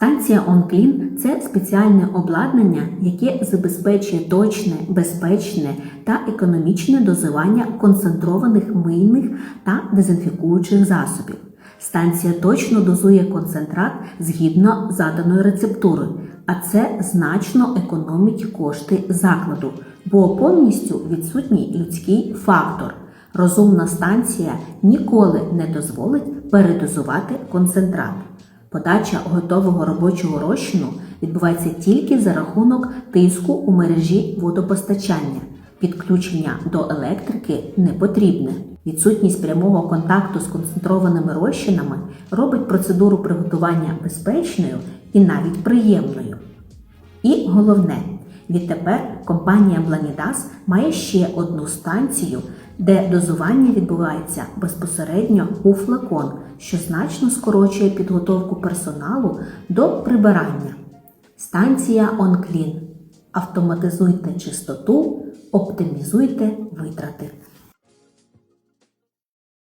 Станція OnClean – це спеціальне обладнання, яке забезпечує точне, безпечне та економічне дозування концентрованих мийних та дезінфікуючих засобів. Станція точно дозує концентрат згідно заданої рецептури, а це значно економить кошти закладу, бо повністю відсутній людський фактор. Розумна станція ніколи не дозволить передозувати концентрат. Подача готового робочого розчину відбувається тільки за рахунок тиску у мережі водопостачання. Підключення до електрики не потрібне. Відсутність прямого контакту з концентрованими розчинами робить процедуру приготування безпечною і навіть приємною. І головне, відтепер компанія Blanidas має ще одну станцію, де дозування відбувається безпосередньо у флакон, що значно скорочує підготовку персоналу до прибирання. Станція OnClean. Автоматизуйте чистоту, оптимізуйте витрати.